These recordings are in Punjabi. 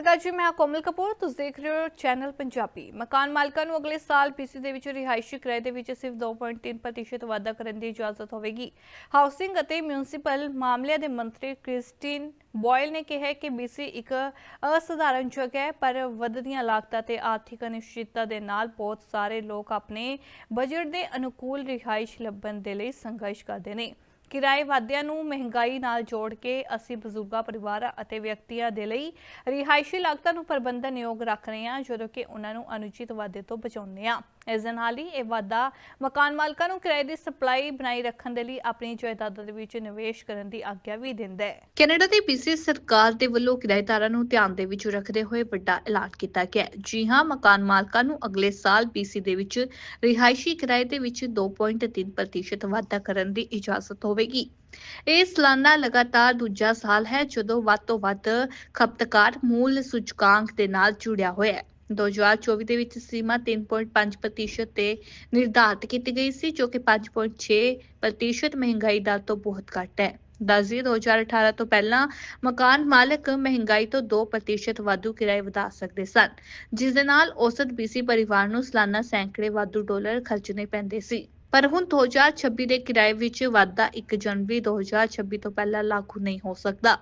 ਸਤਿ ਸ਼੍ਰੀ ਅਕਾਲ ਜੀ, ਮੈਂ ਕੋਮਲ ਕਪੂਰ, ਤੁਸੀਂ ਦੇਖ ਰਹੇ ਹੋ ਚੈਨਲ ਪੰਜਾਬੀ। ਮਕਾਨ ਮਾਲਕਾਂ ਨੂੰ ਅਗਲੇ ਸਾਲ ਪੀਸੀ ਦੇ ਵਿੱਚ ਰਿਹਾਇਸ਼ੀ ਕਿਰਾਏ ਦੇ ਵਿੱਚ ਸਿਰਫ 2.3% ਵਾਧਾ ਕਰਨ ਦੀ ਇਜਾਜ਼ਤ ਹੋਵੇਗੀ। ਹਾਊਸਿੰਗ ਅਤੇ ਮਿਊਨਿਸਪਲ ਮਾਮਲਿਆਂ ਦੇ ਮੰਤਰੀ ਕ੍ਰਿਸਟੀਨ ਬੋਇਲ ਨੇ ਕਿਹਾ ਹੈ ਕਿ ਬੀਸੀ ਇੱਕ ਅਸਧਾਰਨ ਜਗ੍ਹਾ ਹੈ, ਪਰ ਵੱਧਦੀਆਂ ਲਾਗਤਾਂ ਤੇ ਆਰਥਿਕ ਅਨਿਸ਼ਚਿਤਤਾ ਦੇ ਨਾਲ ਬਹੁਤ ਸਾਰੇ ਲੋਕ ਆਪਣੇ ਬਜਟ ਦੇ ਅਨੁਕੂਲ ਰਿਹਾਇਸ਼ ਲੱਭਣ ਦੇ ਲਈ ਸੰਘਰਸ਼ ਕਰਦੇ ਨੇ। ਕਿਰਾਏ ਵਾਧਿਆਂ ਨੂੰ ਮਹਿੰਗਾਈ ਨਾਲ ਜੋੜ ਕੇ ਅਸੀਂ ਬਜ਼ੁਰਗਾਂ, ਪਰਿਵਾਰਾਂ ਅਤੇ ਵਿਅਕਤੀਆਂ ਦੇ ਲਈ ਰਿਹਾਇਸ਼ੀ ਲਾਗਤਾਂ ਨੂੰ ਪ੍ਰਬੰਧਨ ਯੋਗ ਰੱਖ ਰਹੇ ਹਾਂ, ਜਦੋਂ ਕਿ ਉਹਨਾਂ ਨੂੰ ਅਨੁਚਿਤ ਵਾਧੇ ਤੋਂ ਬਚਾਉਂਦੇ ਹਾਂ। ਇਸ ਦੇ ਨਾਲ ਹੀ ਇਹ ਵਾਧਾ ਮਕਾਨ ਮਾਲਕਾਂ ਨੂੰ ਕਿਰਾਏ ਦੀ ਸਪਲਾਈ ਬਣਾਈ ਰੱਖਣ ਦੇ ਲਈ ਆਪਣੀ ਜਾਇਦਾਦਾਂ ਦੇ ਵਿੱਚ ਨਿਵੇਸ਼ ਕਰਨ ਦੀ ਆਗਿਆ ਵੀ ਦਿੰਦਾ ਹੈ। ਕੈਨੇਡਾ ਦੀ ਬੀਸੀ ਸਰਕਾਰ ਦੇ ਵੱਲੋਂ ਕਿਰਾਏਦਾਰਾਂ ਨੂੰ ਧਿਆਨ ਦੇ ਵਿੱਚ ਰੱਖਦੇ ਹੋਏ ਵੱਡਾ ਐਲਾਨ ਕੀਤਾ ਗਿਆ ਜੀ ਹਾਂ, ਮਕਾਨ ਮਾਲਕਾਂ ਨੂੰ ਅਗਲੇ ਸਾਲ ਬੀਸੀ ਦੇ ਵਿੱਚ ਰਿਹਾਇਸ਼ੀ ਕਿਰਾਏ ਦੇ ਵਿੱਚ 2.3% ਵਾਧਾ ਕਰਨ ਦੀ ਇਜਾਜ਼ਤ ਹੋਵੇ ਹੋਵੇਗੀ। ਇਹ ਸਾਲਾਨਾ ਲਗਾਤਾਰ ਦੂਜਾ ਸਾਲ ਹੈ, ਜਦੋਂ ਵੱਧ ਤੋਂ ਵੱਧ ਖਪਤਕਾਰ ਮੂਲ ਸੂਚਕਾਂਕ ਦੇ ਨਾਲ ਜੁੜਿਆ ਹੋਇਆ ਹੈ। 2024 ਦੇ ਵਿੱਚ ਸੀਮਾ 3.5% ਤੇ ਨਿਰਧਾਰਿਤ ਕੀਤੀ ਗਈ ਸੀ, ਜੋ ਕਿ 5.6% ਮਹਿੰਗਾਈ ਦਰ ਤੋਂ ਬਹੁਤ ਘੱਟ ਹੈ। ਦੱਸਦੀ 2018 ਤੋਂ ਪਹਿਲਾਂ ਮਕਾਨ ਮਾਲਕ ਮਹਿੰਗਾਈ ਤੋਂ 2% ਵਾਧੂ ਕਿਰਾਏ ਵਧਾ ਸਕਦੇ ਸਨ, ਜਿਸ ਦੇ ਨਾਲ ਔਸਤ ਬੀਸੀ ਪਰਿਵਾਰ ਨੂੰ ਸਾਲਾਨਾ ਸੈਂਕੜੇ ਵਾਧੂ ਡਾਲਰ ਖਰਚਣੇ ਪੈਂਦੇ ਸੀ। ਪਰ ਹੁਣ 2026 ਦੇ ਕਿਰਾਏ ਵਿੱਚ ਵਾਧਾ 1 ਜਨਵਰੀ 2026 ਤੋਂ ਪਹਿਲਾਂ ਲਾਗੂ ਨਹੀਂ ਹੋ ਸਕਦਾ।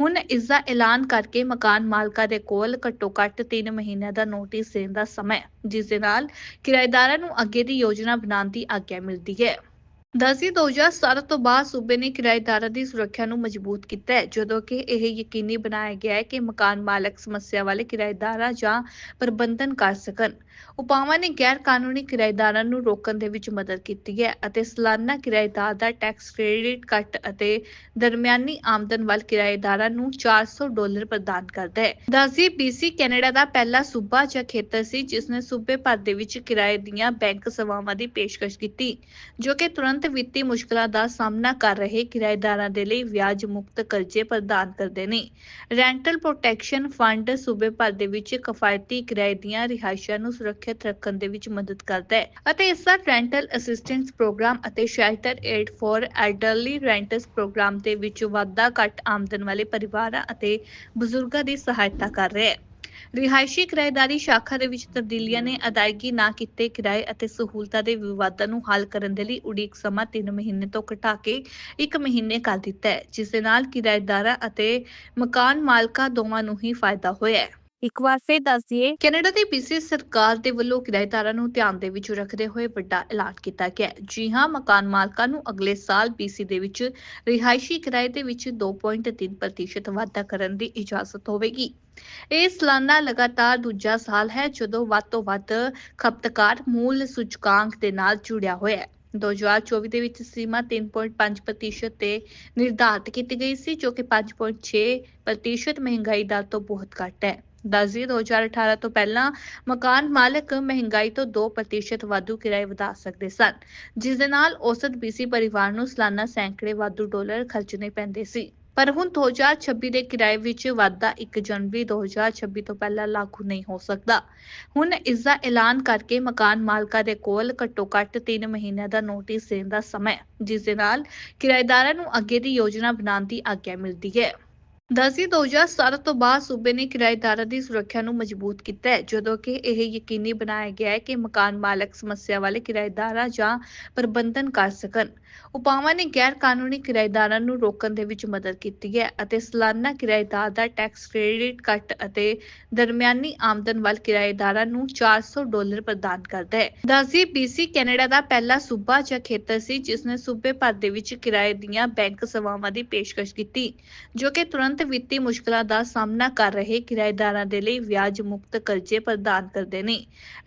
ਹੁਣ ਇਸ ਦਾ ਐਲਾਨ ਕਰਕੇ ਮਕਾਨ ਮਾਲਕਾਂ ਦੇ ਕੋਲ ਘੱਟੋ-ਘੱਟ 3 ਮਹੀਨਿਆਂ ਦਾ ਨੋਟਿਸ ਦੇਣ ਦਾ ਸਮਾਂ ਹੈ, ਜਿਸ ਦੇ ਨਾਲ ਕਿਰਾਏਦਾਰਾਂ ਨੂੰ ਅੱਗੇ ਦੀ ਯੋਜਨਾ ਬਣਾਉਣ ਦੀ ਆਗਿਆ ਮਿਲਦੀ ਹੈ। ਦਸੀ 2017 ਤੋਂ ਬਾਅਦ ਸੂਬੇ ਨੇ ਕਿਰਾਏਦਾਰਾਂ ਦੀ ਸੁਰੱਖਿਆ ਨੂੰ ਮਜ਼ਬੂਤ ਕੀਤਾ ਹੈ, ਜਦੋਂ ਕਿ ਇਹ ਯਕੀਨੀ ਬਣਾਇਆ ਗਿਆ ਹੈ ਕਿ ਮਕਾਨ ਮਾਲਕ ਸਮੱਸਿਆ ਵਾਲੇ ਕਿਰਾਏਦਾਰਾਂ ਜਾਂ ਪ੍ਰਬੰਧਨ ਕਰ ਸਕਣ। ਉਪਾਵਾਂ ਨੇ ਗੈਰ ਕਾਨੂੰਨੀ ਕਿਰਾਏਦਾਰਾਂ ਨੂੰ ਰੋਕਣ ਦੇ ਵਿੱਚ ਮਦਦ ਕੀਤੀ ਹੈ ਅਤੇ ਸਾਲਾਨਾ ਕਿਰਾਏਦਾਰ ਦਾ ਟੈਕਸ ਕ੍ਰੈਡਿਟ ਕੱਟ ਅਤੇ ਦਰਮਿਆਨੀ ਆਮਦਨ ਵਾਲੇ ਕਿਰਾਏਦਾਰਾਂ ਨੂੰ 400 ਡਾਲਰ ਪ੍ਰਦਾਨ ਕਰਦਾ ਹੈ। ਦਸੀ BC ਕੈਨੇਡਾ ਦਾ ਪਹਿਲਾ ਸੂਬਾ ਜਾਂ ਖੇਤਰ ਸੀ, ਜਿਸ ਨੇ ਸੂਬੇ ਭਰ ਦੇ ਵਿੱਚ ਕਿਰਾਏ ਦੀਆਂ ਬੈਂਕ ਸੇਵਾਵਾਂ ਦੀ ਪੇਸ਼ਕਸ਼ ਕੀਤੀ, ਜੋ ਕਿ ਤੁਰੰਤ ਵਿੱਤੀ ਮੁਸ਼ਕਲਾਂ ਦਾ ਸਾਹਮਣਾ ਕਰ ਰਹੇ ਕਿਰਾਏਦਾਰਾਂ ਦੇ ਲਈ ਵਿਆਜ ਮੁਕਤ ਕਰਜ਼ੇ ਪ੍ਰਦਾਨ ਕਰਦੇ ਨੇ। ਰੈਂਟਲ ਪ੍ਰੋਟੈਕਸ਼ਨ ਫੰਡ ਸੂਬੇ ਭਰ ਦੇ ਵਿੱਚ ਕਿਫਾਇਤੀ ਕਿਰਾਏ ਦੀਆਂ ਰਿਹਾਇਸ਼ਾਂ ਨੂੰ ਸੁਰੱਖਿਅਤ ਰੱਖਣ ਦੇ ਵਿੱਚ ਮਦਦ ਕਰਦਾ ਹੈ ਅਤੇ ਇਸ ਦਾ ਰੈਂਟਲ ਅਸਿਸਟੈਂਸ ਪ੍ਰੋਗਰਾਮ ਅਤੇ shelter aid for elderly renters programme ਦੇ ਵਿੱਚ ਵਾਧਾ ਘੱਟ ਆਮਦਨ ਵਾਲੇ ਪਰਿਵਾਰਾਂ ਅਤੇ ਬਜ਼ੁਰਗਾਂ ਦੀ ਸਹਾਇਤਾ ਕਰ ਰਿਹਾ ਹੈ। ਰਿਹਾਇਸ਼ੀ ਕਿਰਾਏਦਾਰੀ ਸ਼ਾਖਾ ਦੇ ਵਿੱਚ ਤਬਦੀਲੀਆਂ ਨੇ ਅਦਾਇਗੀ ਨਾ ਕੀਤੇ ਕਿਰਾਏ ਅਤੇ ਸਹੂਲਤਾਂ ਦੇ ਵਿਵਾਦਾਂ ਨੂੰ ਹੱਲ ਕਰਨ ਦੇ ਲਈ ਉਡੀਕ ਸਮਾਂ 3 ਮਹੀਨੇ ਤੋਂ ਘਟਾ ਕੇ 1 ਮਹੀਨੇ ਕਰ ਦਿੱਤਾ ਹੈ, ਜਿਸ ਦੇ ਨਾਲ ਕਿਰਾਏਦਾਰਾਂ ਅਤੇ ਮਕਾਨ ਮਾਲਕਾਂ ਦੋਵਾਂ ਨੂੰ ਹੀ ਫਾਇਦਾ ਹੋਇਆ ਹੈ। ਇੱਕ ਵਾਰ ਫਿਰ ਦੱਸ ਦਈਏ। ਕੈਨੇਡਾ ਦੀ ਬੀਸੀ ਸਰਕਾਰ ਦੇ ਵੱਲੋਂ ਕਿਰਾਏਦਾਰਾਂ ਨੂੰ ਧਿਆਨ ਦੇ ਵਿੱਚ ਰੱਖਦੇ ਹੋਏ ਵੱਡਾ ਐਲਾਨ ਕੀਤਾ ਗਿਆ ਹੈ। ਜੀ ਹਾਂ, ਮਕਾਨ ਮਾਲਕਾਂ ਨੂੰ ਅਗਲੇ ਸਾਲ ਬੀਸੀ ਦੇ ਵਿੱਚ ਰਿਹਾਇਸ਼ੀ ਕਿਰਾਏ ਦੇ ਵਿੱਚ 2.3% ਵਾਧਾ ਕਰਨ ਦੀ ਇਜਾਜ਼ਤ ਹੋਵੇਗੀ। ਇਹ ਸਾਲਾਨਾ ਲਗਾਤਾਰ ਦੂਜਾ ਸਾਲ ਹੈ ਜਦੋਂ ਵੱਧ ਤੋਂ ਵੱਧ ਖਪਤਕਾਰ ਮੂਲ ਸੂਚਕਾਂਕ ਦੇ ਨਾਲ ਜੁੜਿਆ ਹੋਇਆ ਹੈ। 2024 ਦੇ ਵਿੱਚ ਸੀਮਾ 3.5% ਤੇ ਨਿਰਧਾਰਤ ਕੀਤੀ ਗਈ ਸੀ, ਜੋ ਕਿ 5.6% ਮਹਿੰਗਾਈ ਦਰ ਤੋਂ ਬਹੁਤ ਘੱਟ ਹੈ। ਦੱਸਦੀ 2018 ਤੋਂ ਪਹਿਲਾਂ ਮਕਾਨ ਮਾਲਕ ਮਹਿੰਗਾਈ ਤੋਂ 2% ਵਾਧੂ ਕਿਰਾਏ ਵਧਾ ਸਕਦੇ ਸਨ ਜਿਸ ਦੇ ਨਾਲ ਔਸਤ ਬੀਸੀ ਪਰਿਵਾਰ ਨੂੰ ਸਾਲਾਨਾ ਸੈਂਕੜੇ ਵਾਧੂ ਡਾਲਰ ਖਰਚਣੇ ਪੈਂਦੇ ਸੀ। ਪਰ ਹੁਣ 2026 ਦੇ ਕਿਰਾਏ ਵਿੱਚ ਵਾਧਾ 1 ਜਨਵਰੀ 2026 ਤੋਂ ਪਹਿਲਾਂ ਲਾਗੂ ਨਹੀਂ ਹੋ ਸਕਦਾ। ਹੁਣ ਇਸ ਦਾ ਐਲਾਨ ਕਰਕੇ ਮਕਾਨ ਮਾਲਕਾਂ ਦੇ ਕੋਲ ਘੱਟੋ-ਘੱਟ 3 ਮਹੀਨਿਆਂ ਦਾ ਨੋਟਿਸ ਦੇਣ ਦਾ ਸਮਾਂ ਹੈ, ਜਿਸ ਦੇ ਨਾਲ ਕਿਰਾਏਦਾਰਾਂ ਨੂੰ ਅੱਗੇ ਦੀ ਯੋਜਨਾ ਬਣਾਉਣ ਦੀ ਆਗਿਆ ਮਿਲਦੀ ਹੈ। ਦਸੀ 2017 ਤੋਂ ਬਾਅਦ ਸੂਬੇ ਨੇ ਕਿਰਾਏਦਾਰਾਂ ਦੀ ਸੁਰੱਖਿਆ ਨੂੰ ਮਜ਼ਬੂਤ ਕੀਤਾ ਹੈ, ਜਦੋਂ ਕਿ ਇਹ ਯਕੀਨੀ ਬਣਾਇਆ ਗਿਆ ਹੈ ਕਿ ਮਕਾਨ ਮਾਲਕ ਸਮੱਸਿਆ ਵਾਲੇ ਕਿਰਾਏਦਾਰਾਂ ਜਾਂ ਪ੍ਰਬੰਧਨ ਕਰ ਸਕਣ। ਉਪਾਵਾਂ ਨੇ ਗੈਰ ਕਾਨੂੰਨੀ ਕਿਰਾਏਦਾਰਾਂ ਨੂੰ ਰੋਕਣ ਦੇ ਵਿੱਚ ਮਦਦ ਕੀਤੀ ਹੈ ਅਤੇ ਸਾਲਾਨਾ ਕਿਰਾਏਦਾਰ ਦਾ ਟੈਕਸ ਕ੍ਰੈਡਿਟ ਕੱਟ ਅਤੇ ਦਰਮਿਆਨੀ ਆਮਦਨ ਵਾਲੇ ਕਿਰਾਏਦਾਰਾਂ ਨੂੰ 400 ਡਾਲਰ ਪ੍ਰਦਾਨ ਕਰਦਾ ਹੈ। ਦੱਸਦੀ BC ਕੈਨੇਡਾ ਦਾ ਪਹਿਲਾ ਸੂਬਾ ਜਾਂ ਖੇਤਰ ਸੀ ਜਿਸ ਨੇ ਸੂਬੇ ਭਰ ਦੇ ਵਿੱਚ ਕਿਰਾਏ ਦੀਆਂ ਬੈਂਕ ਸੇਵਾਵਾਂ ਦੀ ਪੇਸ਼ਕਸ਼ ਕੀਤੀ, ਜੋ ਕਿ ਤੁਰੰਤ ਵਿੱਤੀ ਮੁਸ਼ਕਲਾਂ ਦਾ ਸਾਹਮਣਾ ਕਰ ਰਹੇ ਕਿਰਾਏਦਾਰਾਂ ਦੇ ਲਈ ਵਿਆਜ ਮੁਕਤ ਕਰਜ਼ੇ ਪ੍ਰਦਾਨ ਕਰਦੇ ਨੇ।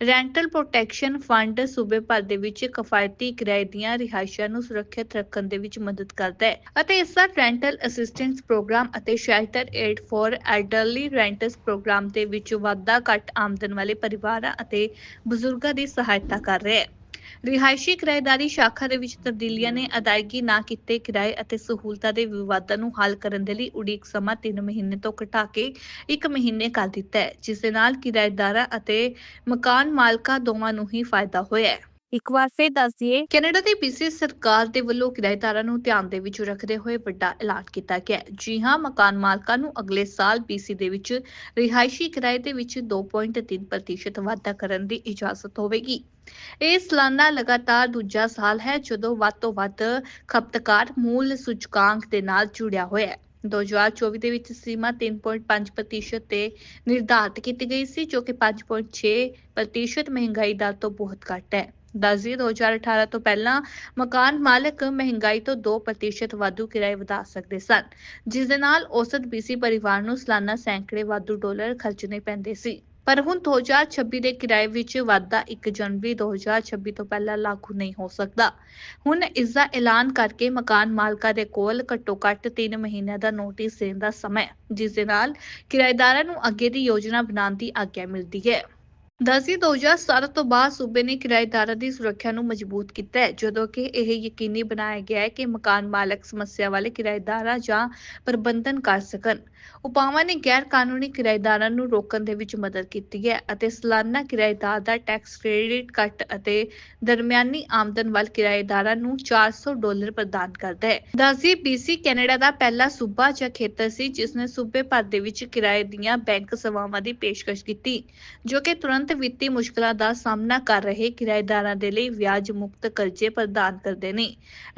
ਰੈਂਟਲ ਪ੍ਰੋਟੈਕਸ਼ਨ ਫੰਡ ਸੂਬੇ ਭਰ ਦੇ ਵਿੱਚ ਕਿਫਾਇਤੀ ਕਿਰਾਏ ਦੀਆਂ ਰਿਹਾਇਸ਼ਾਂ ਨੂੰ ਸੁਰੱਖਿਅਤ ਰੱਖਣ ਦੇ ਵਿੱਚ ਮਦਦ ਕਰਦਾ ਹੈ ਅਤੇ ਇਸ ਦਾ ਰੈਂਟਲ ਅਸਿਸਟੈਂਸ ਪ੍ਰੋਗਰਾਮ ਅਤੇ shelter aid for elderly renters programme ਦੇ ਵਿੱਚ ਵਾਧਾ ਘੱਟ ਆਮਦਨ ਵਾਲੇ ਪਰਿਵਾਰਾਂ ਅਤੇ ਬਜ਼ੁਰਗਾਂ ਦੀ ਸਹਾਇਤਾ ਕਰ ਰਿਹਾ ਹੈ। ਰਿਹਾਇਸ਼ੀ ਕਿਰਾਏਦਾਰੀ ਸ਼ਾਖਾ ਦੇ ਵਿੱਚ ਤਬਦੀਲੀਆਂ ਨੇ ਅਦਾਇਗੀ ਨਾ ਕੀਤੇ ਕਿਰਾਏ ਅਤੇ ਸਹੂਲਤਾਂ ਦੇ ਵਿਵਾਦਾਂ ਨੂੰ ਹੱਲ ਕਰਨ ਦੇ ਲਈ ਉਡੀਕ ਸਮਾਂ 3 ਮਹੀਨੇ ਤੋਂ ਘਟਾ ਕੇ 1 ਮਹੀਨੇ ਕਰ ਦਿੱਤਾ ਹੈ, ਜਿਸ ਦੇ ਨਾਲ ਕਿਰਾਏਦਾਰਾਂ ਅਤੇ ਮਕਾਨ ਮਾਲਕਾਂ ਦੋਵਾਂ ਨੂੰ ਹੀ ਫਾਇਦਾ ਹੋਇਆ ਹੈ। ਇੱਕ ਵਾਰ ਫਿਰ ਦੱਸ ਦਈਏ। ਕੈਨੇਡਾ ਦੀ ਪੀਸੀ ਸਰਕਾਰ ਦੇ ਵੱਲੋਂ ਕਿਰਾਏਦਾਰਾਂ ਨੂੰ ਧਿਆਨ ਦੇ ਵਿੱਚ ਰੱਖਦੇ ਹੋਏ ਵੱਡਾ ਐਲਾਨ ਕੀਤਾ ਗਿਆ ਜੀ ਹਾਂ, ਮਕਾਨ ਮਾਲਕਾਂ ਨੂੰ ਅਗਲੇ ਸਾਲ ਪੀਸੀ ਦੇ ਵਿੱਚ ਰਿਹਾਇਸ਼ੀ ਕਿਰਾਏ ਦੇ ਵਿੱਚ 2.3% ਵਾਧਾ ਕਰਨ ਦੀ ਇਜਾਜ਼ਤ ਹੋਵੇਗੀ। ਇਹ ਸਾਲਾਨਾ ਲਗਾਤਾਰ ਦੂਜਾ ਸਾਲ ਹੈ ਜਦੋਂ ਵੱਧ ਤੋਂ ਵੱਧ ਖਪਤਕਾਰ ਮੂਲ ਸੂਚਕਾਂਕ ਦੇ ਨਾਲ ਜੁੜਿਆ ਹੋਇਆ ਹੈ। 2024 ਦੇ ਵਿੱਚ ਸੀਮਾ 3.5% ਤੇ ਨਿਰਧਾਰਿਤ ਕੀਤੀ ਗਈ ਸੀ, ਜੋ ਕਿ 5.6% ਮਹਿੰਗਾਈ ਦਰ ਤੋਂ ਬਹੁਤ ਘੱਟ ਹੈ। ਦੱਸਦੀ 2018 ਤੋਂ ਪਹਿਲਾਂ ਮਕਾਨ ਮਾਲਕ ਮਹਿੰਗਾਈ ਤੋਂ 2% ਵਾਧੂ ਕਿਰਾਏ ਵਧਾ ਸਕਦੇ ਸਨ ਜਿਸ ਦੇ ਨਾਲ ਔਸਤ BC ਪਰਿਵਾਰ ਨੂੰ ਸਾਲਾਨਾ ਸੈਂਕੜੇ ਵਾਧੂ ਡਾਲਰ ਖਰਚਣੇ ਪੈਂਦੇ ਸੀ। ਪਰ ਹੁਣ 2026 ਦੇ ਕਿਰਾਏ ਵਿੱਚ ਵਾਧਾ 1 ਜਨਵਰੀ 2026 ਤੋਂ ਪਹਿਲਾਂ ਲਾਗੂ ਨਹੀਂ ਹੋ ਸਕਦਾ। ਹੁਣ ਇਸ ਦਾ ਐਲਾਨ ਕਰਕੇ ਮਕਾਨ ਮਾਲਕਾਂ ਦੇ ਕੋਲ ਘੱਟੋ ਘੱਟ 3 ਮਹੀਨਿਆਂ ਦਾ ਨੋਟਿਸ ਦੇਣ ਦਾ ਸਮਾਂ ਹੈ, ਜਿਸ ਦੇ ਨਾਲ ਕਿਰਾਏਦਾਰਾਂ ਨੂੰ ਅੱਗੇ ਦੀ ਯੋਜਨਾ ਬਣਾਉਣ ਦੀ ਆਗਿਆ ਮਿਲਦੀ ਹੈ। ਦਸੀ 2017 ਤੋਂ ਬਾਅਦ ਸੂਬੇ ਨੇ ਕਿਰਾਏਦਾਰਾਂ ਦੀ ਸੁਰੱਖਿਆ ਨੂੰ ਮਜ਼ਬੂਤ ਕੀਤਾ ਹੈ, ਜਦੋਂ ਕਿ ਇਹ ਯਕੀਨੀ ਬਣਾਇਆ ਗਿਆ ਹੈ ਕਿ ਮਕਾਨ ਮਾਲਕ ਸਮੱਸਿਆ ਵਾਲੇ ਕਿਰਾਏਦਾਰਾਂ ਜਾਂ ਪ੍ਰਬੰਧਨ ਕਰ ਸਕਣ। ਉਪਾਵਾਂ ਨੇ ਗੈਰ ਕਾਨੂੰਨੀ ਕਿਰਾਏਦਾਰਾਂ ਨੂੰ ਰੋਕਣ ਦੇ ਵਿੱਚ ਮਦਦ ਕੀਤੀ ਹੈ ਅਤੇ ਸਾਲਾਨਾ ਕਿਰਾਏਦਾਰ ਦਾ ਟੈਕਸ ਕ੍ਰੈਡਿਟ ਕੱਟ ਅਤੇ ਦਰਮਿਆਨੀ ਆਮਦਨ ਵਾਲੇ ਕਿਰਾਏਦਾਰਾਂ ਨੂੰ 400 ਡਾਲਰ ਪ੍ਰਦਾਨ ਕਰਦਾ ਹੈ। ਦਸੀ BC ਕੈਨੇਡਾ ਦਾ ਪਹਿਲਾ ਸੂਬਾ ਜਾਂ ਖੇਤਰ ਸੀ, ਜਿਸ ਨੇ ਸੂਬੇ ਭਰ ਦੇ ਵਿੱਚ ਕਿਰਾਏ ਦੀਆਂ ਬੈਂਕ ਸੇਵਾਵਾਂ ਦੀ ਪੇਸ਼ਕਸ਼ ਕੀਤੀ, ਜੋ ਕਿ ਤੁਰੰਤ ਵਿੱਤੀ ਮੁਸ਼ਕਲਾਂ ਦਾ ਸਾਹਮਣਾ ਕਰ ਰਹੇ ਕਿਰਾਏਦਾਰਾਂ ਦੇ ਲਈ ਵਿਆਜ ਮੁਕਤ ਕਰਜ਼ੇ ਪ੍ਰਦਾਨ ਕਰਦੇ ਨੇ।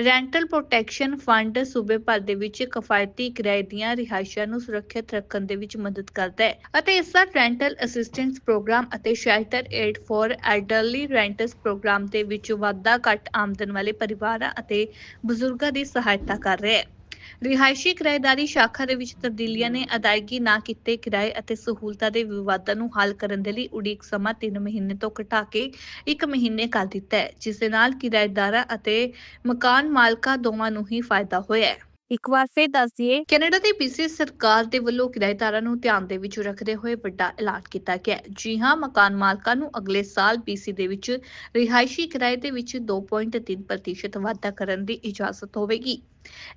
ਰੈਂਟਲ ਪ੍ਰੋਟੈਕਸ਼ਨ ਫੰਡ ਸੂਬੇ ਭਰ ਦੇ ਵਿੱਚ ਕਿਫਾਇਤੀ ਕਿਰਾਏ ਦੀਆਂ ਰਿਹਾਇਸ਼ਾਂ ਨੂੰ ਸੁਰੱਖਿਅਤ ਰੱਖਣ ਦੇ ਵਿੱਚ ਮਦਦ ਕਰਦਾ ਹੈ ਅਤੇ ਇਸ ਦਾ ਰੈਂਟਲ ਅਸਿਸਟੈਂਸ ਪ੍ਰੋਗਰਾਮ ਅਤੇ shelter aid for elderly renters programme ਦੇ ਵਿੱਚ ਵਾਧਾ ਘੱਟ ਆਮਦਨ ਵਾਲੇ ਪਰਿਵਾਰਾਂ ਅਤੇ ਬਜ਼ੁਰਗਾਂ ਦੀ ਸਹਾਇਤਾ ਕਰ ਰਿਹਾ ਹੈ। ਰਿਹਾਇਸ਼ੀ ਕਿਰਾਏਦਾਰੀ ਸ਼ਾਖਾ ਦੇ ਵਿੱਚ ਤਬਦੀਲੀਆਂ ਨੇ ਅਦਾਇਗੀ ਨਾ ਕੀਤੇ ਕਿਰਾਏ ਅਤੇ ਸਹੂਲਤਾਂ ਦੇ ਵਿਵਾਦਾਂ ਨੂੰ ਹੱਲ ਕਰਨ ਦੇ ਲਈ ਉਡੀਕ ਸਮਾਂ 3 ਮਹੀਨੇ ਤੋਂ ਘਟਾ ਕੇ 1 ਮਹੀਨੇ ਕਰ ਦਿੱਤਾ ਹੈ, ਜਿਸ ਦੇ ਨਾਲ ਕਿਰਾਏਦਾਰਾਂ ਅਤੇ ਮਕਾਨ ਮਾਲਕਾਂ ਦੋਵਾਂ ਨੂੰ ਹੀ ਫਾਇਦਾ ਹੋਇਆ ਹੈ। ਇੱਕ ਵਾਰ ਫਿਰ ਦੱਸ ਦਈਏ। ਕੈਨੇਡਾ ਦੀ ਪੀਸੀ ਸਰਕਾਰ ਦੇ ਵੱਲੋਂ ਕਿਰਾਏਦਾਰਾਂ ਨੂੰ ਧਿਆਨ ਦੇ ਵਿੱਚ ਰੱਖਦੇ ਹੋਏ ਵੱਡਾ ਐਲਾਨ ਕੀਤਾ ਗਿਆ ਜੀ ਹਾਂ, ਮਕਾਨ ਮਾਲਕਾਂ ਨੂੰ ਅਗਲੇ ਸਾਲ ਪੀਸੀ ਦੇ ਵਿੱਚ ਰਿਹਾਇਸ਼ੀ ਕਿਰਾਏ ਦੇ ਵਿੱਚ 2.3% ਵਾਧਾ ਕਰਨ ਦੀ ਇਜਾਜ਼ਤ ਹੋਵੇਗੀ।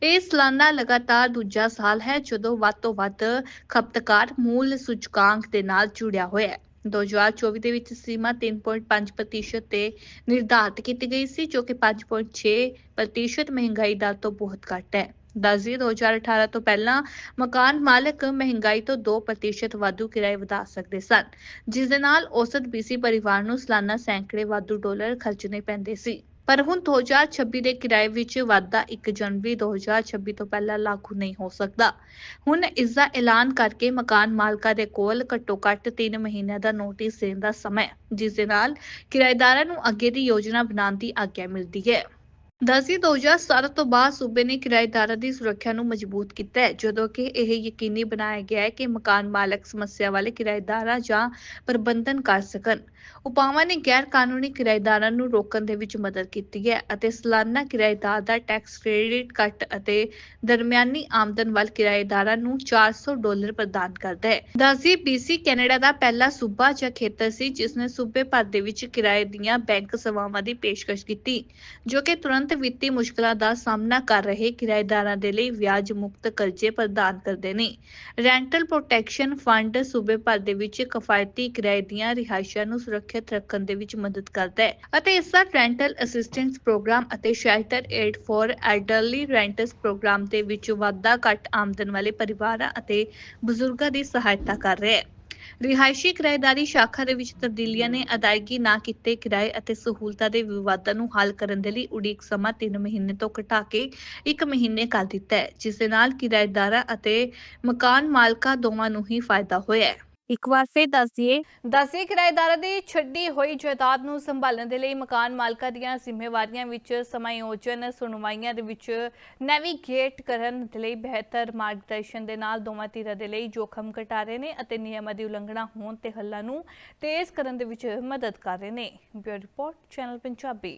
ਇਹ ਸਾਲਾਨਾ ਲਗਾਤਾਰ ਦੂਜਾ ਸਾਲ ਹੈ ਜਦੋਂ ਵੱਧ ਤੋਂ ਵੱਧ ਖਪਤਕਾਰ ਮੂਲ ਸੂਚਕਾਂਕ ਦੇ ਨਾਲ ਜੁੜਿਆ ਹੋਇਆ ਹੈ। 2024 ਦੇ ਵਿੱਚ ਸੀਮਾ 3.5% ਤੇ ਨਿਰਧਾਰਤ ਕੀਤੀ ਗਈ ਸੀ, ਜੋ ਕਿ 5.6% ਮਹਿੰਗਾਈ ਦਰ ਤੋਂ ਬਹੁਤ ਘੱਟ ਹੈ। ਦੱਸਦੀ 2018 ਤੋਂ ਪਹਿਲਾਂ ਮਕਾਨ ਮਾਲਕ ਮਹਿੰਗਾਈ ਤੋਂ 2% ਵਾਧੂ ਕਿਰਾਏ ਵਧਾ ਸਕਦੇ ਸਨ ਜਿਸ ਦੇ ਨਾਲ ਔਸਤ BC ਪਰਿਵਾਰ ਨੂੰ ਸਾਲਾਨਾ ਸੈਂਕੜੇ ਵਾਧੂ ਡਾਲਰ ਖਰਚਣੇ ਪੈਂਦੇ ਸੀ। ਪਰ ਹੁਣ 2026 ਦੇ ਕਿਰਾਏ ਵਿੱਚ ਵਾਧਾ 1 ਜਨਵਰੀ 2026 ਤੋਂ ਪਹਿਲਾਂ ਲਾਗੂ ਨਹੀਂ ਹੋ ਸਕਦਾ। ਹੁਣ ਇਸ ਦਾ ਐਲਾਨ ਕਰਕੇ ਮਕਾਨ ਮਾਲਕਾਂ ਦੇ ਕੋਲ ਘੱਟੋ ਘੱਟ 3 ਮਹੀਨਿਆਂ ਦਾ ਨੋਟਿਸ ਦੇਣ ਦਾ ਸਮਾਂ ਹੈ, ਜਿਸ ਦੇ ਨਾਲ ਕਿਰਾਏਦਾਰਾਂ ਨੂੰ ਅੱਗੇ ਦੀ ਯੋਜਨਾ ਬਣਾਉਣ ਦੀ ਆਗਿਆ ਮਿਲਦੀ ਹੈ। ਦਸੀ 2017 ਤੋਂ ਬਾਅਦ ਸੂਬੇ ਨੇ ਕਿਰਾਏਦਾਰਾਂ ਦੀ ਸੁਰੱਖਿਆ ਨੂੰ ਮਜ਼ਬੂਤ ਕੀਤਾ ਹੈ, ਜਦੋਂ ਕਿ ਇਹ ਯਕੀਨੀ ਬਣਾਇਆ ਗਿਆ ਹੈ ਕਿ ਮਕਾਨ ਮਾਲਕ ਸਮੱਸਿਆ ਵਾਲੇ ਕਿਰਾਏਦਾਰਾਂ ਜਾਂ ਪ੍ਰਬੰਧਨ ਕਰ ਸਕਣ। ਉਪਾਵਾਂ ਨੇ ਗੈਰ ਕਾਨੂੰਨੀ ਕਿਰਾਏਦਾਰਾਂ ਨੂੰ ਰੋਕਣ ਦੇ ਵਿੱਚ ਮਦਦ ਕੀਤੀ ਹੈ ਅਤੇ ਸਾਲਾਨਾ ਕਿਰਾਏਦਾਰ ਦਾ ਟੈਕਸ ਕ੍ਰੈਡਿਟ ਕੱਟ ਅਤੇ ਦਰਮਿਆਨੀ ਆਮਦਨ ਵਾਲੇ ਕਿਰਾਏਦਾਰਾਂ ਨੂੰ 400 ਡਾਲਰ ਪ੍ਰਦਾਨ ਕਰਦਾ ਹੈ। ਦਸੀ BC ਕੈਨੇਡਾ ਦਾ ਪਹਿਲਾ ਸੂਬਾ ਜਾਂ ਖੇਤਰ ਸੀ ਜਿਸ ਨੇ ਸੂਬੇ ਭਰ ਦੇ ਵਿੱਚ ਕਿਰਾਏ ਦੀਆਂ ਬੈਂਕ ਸੇਵਾਵਾਂ ਦੀ ਪੇਸ਼ਕਸ਼ ਕੀਤੀ, ਜੋ ਕਿ ਤੁਰੰਤ ਵਿੱਤੀ ਮੁਸ਼ਕਲਾਂ ਦਾ ਸਾਹਮਣਾ ਕਰ ਰਹੇ ਕਿਰਾਏਦਾਰਾਂ ਦੇ ਲਈ ਵਿਆਜ ਮੁਕਤ ਕਰਜ਼ੇ ਪ੍ਰਦਾਨ ਕਰਦੇ ਨੇ। ਰੈਂਟਲ ਪ੍ਰੋਟੈਕਸ਼ਨ ਫੰਡ ਸੂਬੇ ਭਰ ਦੇ ਵਿੱਚ ਕਿਫਾਇਤੀ ਕਿਰਾਏ ਦੀਆਂ ਰਿਹਾਇਸ਼ਾਂ ਨੂੰ ਸੁਰੱਖਿਅਤ ਰੱਖਣ ਦੇ ਵਿੱਚ ਮਦਦ ਕਰਦਾ ਹੈ ਅਤੇ ਇਸ ਦਾ ਰੈਂਟਲ ਅਸਿਸਟੈਂਸ ਪ੍ਰੋਗਰਾਮ ਅਤੇ shelter aid for elderly renters programme ਦੇ ਵਿੱਚ ਵਾਧਾ ਘੱਟ ਆਮਦਨ ਵਾਲੇ ਪਰਿਵਾਰਾਂ ਅਤੇ ਬਜ਼ੁਰਗਾਂ ਦੀ ਸਹਾਇਤਾ ਕਰ ਰਿਹਾ ਹੈ। ਰਿਹਾਇਸ਼ੀ ਕਿਰਾਏਦਾਰੀ ਸ਼ਾਖਾ ਦੇ ਵਿੱਚ ਤਬਦੀਲੀਆਂ ਨੇ ਅਦਾਇਗੀ ਨਾ ਕੀਤੇ ਕਿਰਾਏ ਅਤੇ ਸਹੂਲਤਾਂ ਦੇ ਵਿਵਾਦਾਂ ਨੂੰ ਹੱਲ ਕਰਨ ਦੇ ਲਈ ਉਡੀਕ ਸਮਾਂ 3 ਮਹੀਨੇ ਤੋਂ ਘਟਾ ਕੇ 1 ਮਹੀਨੇ ਕਰ ਦਿੱਤਾ ਹੈ, ਜਿਸ ਦੇ ਨਾਲ ਕਿਰਾਏਦਾਰਾਂ ਅਤੇ ਮਕਾਨ ਮਾਲਕਾਂ ਦੋਵਾਂ ਨੂੰ ਹੀ ਫਾਇਦਾ ਹੋਇਆ ਹੈ। ਇੱਕ ਵਾਰ ਫਿਰ ਦੱਸ ਦਈਏ। ਦਸੀ ਕਿਰਾਏਦਾਰਾਂ ਦੀ ਛੱਡੀ ਹੋਈ ਜਾਇਦਾਦ ਨੂੰ ਸੰਭਾਲਣ ਦੇ ਲਈ ਮਕਾਨ ਮਾਲਕਾਂ ਦੀਆਂ ਜ਼ਿੰਮੇਵਾਰੀਆਂ ਵਿੱਚ ਸਮਾਯੋਜਨ ਸੁਣਵਾਈਆਂ ਦੇ ਵਿੱਚ ਨੈਵੀਗੇਟ ਕਰਨ ਦੇ ਲਈ ਬਿਹਤਰ ਮਾਰਗਦਰਸ਼ਨ ਦੇ ਨਾਲ ਦੋਵਾਂ ਧਿਰਾਂ ਦੇ ਲਈ ਜੋਖਮ ਘਟਾ ਰਹੇ ਨੇ ਅਤੇ ਨਿਯਮਾਂ ਦੀ ਉਲੰਘਣਾ ਹੋਣ ਤੇ ਹੱਲਾਂ ਨੂੰ ਤੇਜ਼ ਕਰਨ ਦੇ ਵਿੱਚ ਮਦਦ ਕਰ ਰਹੇ ਨੇ। Bureau report, channel Punjabi.